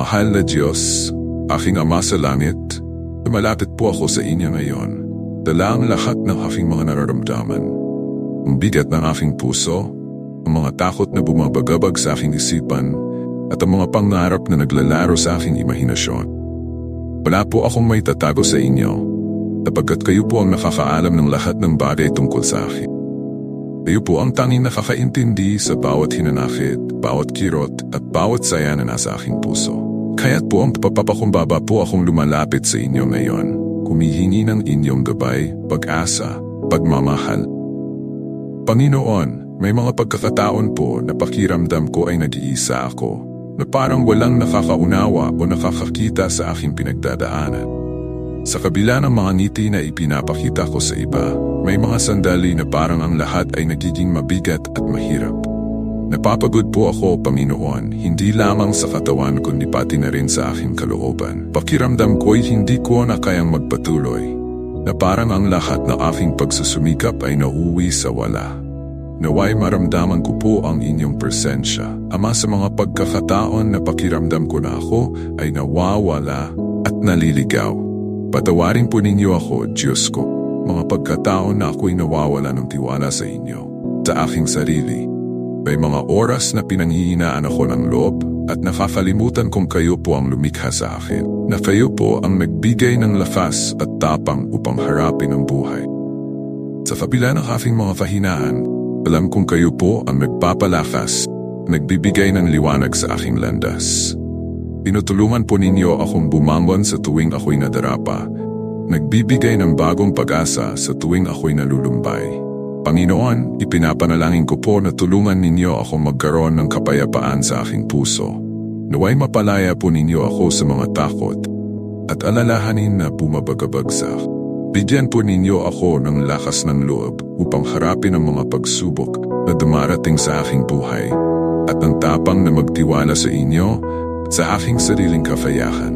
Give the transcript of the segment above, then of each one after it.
Mahal na Diyos, aking Ama sa langit, lumalapit po ako sa inyo ngayon. Dala ang lahat ng aking mga nararamdaman. Ang bigat ng aking puso, ang mga takot na bumabagabag sa aking isipan, at ang mga pangarap na naglalaro sa aking imahinasyon. Wala po akong may tatago sa inyo, sapagkat kayo po ang nakakaalam ng lahat ng bagay tungkol sa akin. Kayo po ang tanging nakakaintindi sa bawat hinanakit, bawat kirot, at bawat saya na nasa aking puso. Kaya't po ang papapakumbaba po akong lumalapit sa inyo ngayon, kumihingi ng inyong gabay, pag-asa, pagmamahal. Panginoon, may mga pagkakataon po na pakiramdam ko ay nag-iisa ako, na parang walang nakakaunawa o nakakakita sa aking pinagdadaanan. Sa kabila ng mga ngiti na ipinapakita ko sa iba, may mga sandali na parang ang lahat ay nagiging mabigat at mahirap. Napapagod po ako, Panginoon, hindi lamang sa katawan kundi pati na rin sa aking kalooban. Pakiramdam ko'y hindi ko na kayang magpatuloy, na parang ang lahat ng aking pagsusumikap ay nauwi sa wala. Naway maramdaman ko po ang inyong presensya. Ama sa mga pagkakataon na pakiramdam ko na ako ay nawawala at naliligaw. Patawarin po ninyo ako, Diyos ko, mga pagkataon na ako'y nawawala ng tiwala sa inyo, sa aking sarili, may mga oras na pinanghihinaan ako ng loob at nakakalimutan kong kayo po ang lumikha sa akin. Na kayo po ang nagbigay ng lakas at tapang upang harapin ang buhay. Sa kabila ng aking mga kahinaan, alam kong kayo po ang nagpapalakas, nagbibigay ng liwanag sa aking landas. Tinutulungan po ninyo akong bumangon sa tuwing ako'y nadarapa, nagbibigay ng bagong pag-asa sa tuwing ako'y nalulumbay. Panginoon, ipinapanalangin ko po na tulungan ninyo ako magkaroon ng kapayapaan sa aking puso. Naway mapalaya po ninyo ako sa mga takot at alalahanin na bumabagabagsak. Bigyan po ninyo ako ng lakas ng loob upang harapin ang mga pagsubok na dumarating sa aking buhay at ang tapang na magtiwala sa inyo at sa aking sariling kafayahan.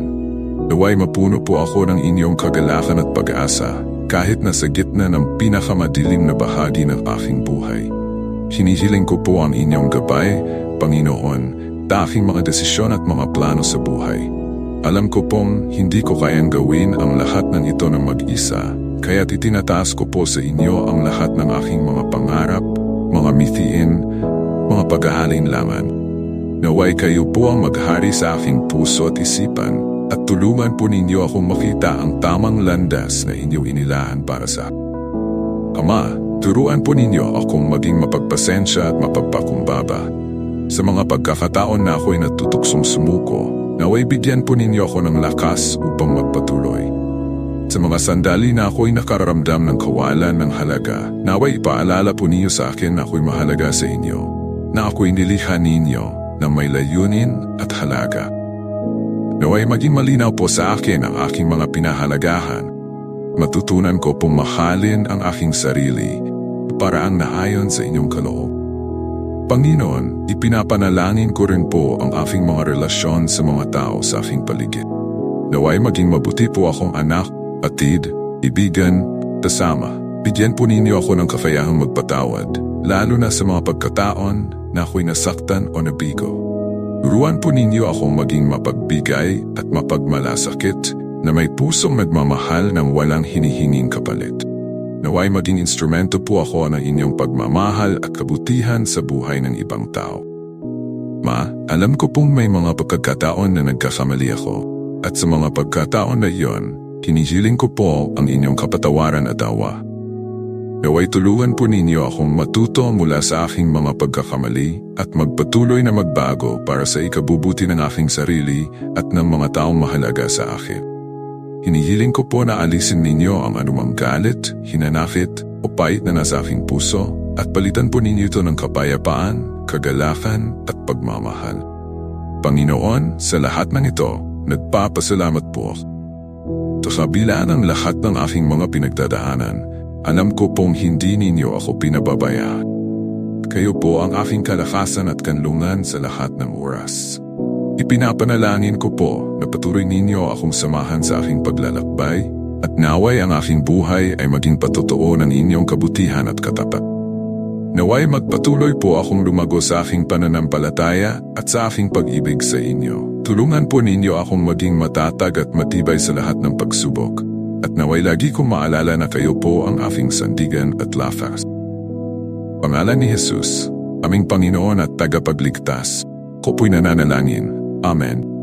Naway mapuno po ako ng inyong kagalakan at pag-asa kahit na sa gitna ng pinakamadilim na bahagi ng aking buhay. Hinihiling ko po ang inyong gabay, Panginoon, sa aking mga desisyon at mga plano sa buhay. Alam ko pong hindi ko kayang gawin ang lahat ng ito ng mag-isa, kaya't itinataas ko po sa inyo ang lahat ng aking mga pangarap, mga mithiin, mga pag-aalinlangan. Naway kayo po ang maghari sa aking puso at isipan at tulungan po ninyo akong makita ang tamang landas na inyong inilahan para sa Ama, turuan po ninyo akong maging mapagpasensya at mapagpakumbaba. Sa mga pagkakataon na ako'y natutuksong sumuko, naway bigyan po ninyo ako ng lakas upang magpatuloy. Sa mga sandali na ako'y nakararamdam ng kawalan ng halaga, naway ipaalala po ninyo sa akin na ako'y mahalaga sa inyo, na ako'y nilikha ninyo na may layunin at halaga. Naway maging malinaw po sa akin ang aking mga pinahalagahan. Matutunan ko pong mahalin ang aking sarili para ang naayon sa inyong kaloob. Panginoon, ipinapanalangin ko rin po ang aking mga relasyon sa mga tao sa aking paligid. Naway maging mabuti po akong anak, atid, ibigan, kasama. Bigyan po ninyo ako ng kakayahang magpatawad, lalo na sa mga pagkataon na ako'y nasaktan o nabigo. Turuan po ninyo akong maging mapagbigay at mapagmalasakit na may pusong nagmamahal ng walang hinihinging kapalit. Naway maging instrumento po ako ng inyong pagmamahal at kabutihan sa buhay ng ibang tao. Ma, alam ko pong may mga pagkakataon na nagkakamali ako at sa mga pagkataon na iyon, hinihiling ko po ang inyong kapatawaran at awa. Naway tulungan po ninyo akong matuto mula sa aking mga pagkakamali at magpatuloy na magbago para sa ikabubuti ng aking sarili at ng mga taong mahalaga sa akin. Hinihiling ko po na alisin ninyo ang anumang galit, hinanakit o pait na nasa aking puso at palitan po ninyo ito ng kapayapaan, kagalakan at pagmamahal. Panginoon, sa lahat ng ito, nagpapasalamat po. Sa kabila ng lahat ng aking mga pinagdadaanan, alam ko pong hindi ninyo ako pinababayaan. Kayo po ang aking kalakasan at kanlungan sa lahat ng oras. Ipinapanalangin ko po na patuloy ninyo akong samahan sa aking paglalakbay at naway ang aking buhay ay maging patotoo ng inyong kabutihan at katapat. Naway magpatuloy po akong lumago sa aking pananampalataya at sa aking pag-ibig sa inyo. Tulungan po ninyo akong maging matatag at matibay sa lahat ng pagsubok. At naway lagi kong maalala na kayo po ang aking sandigan at lakas. Pangalan ni Jesus, aming Panginoon at tagapagligtas, ko po'y nananalangin. Amen.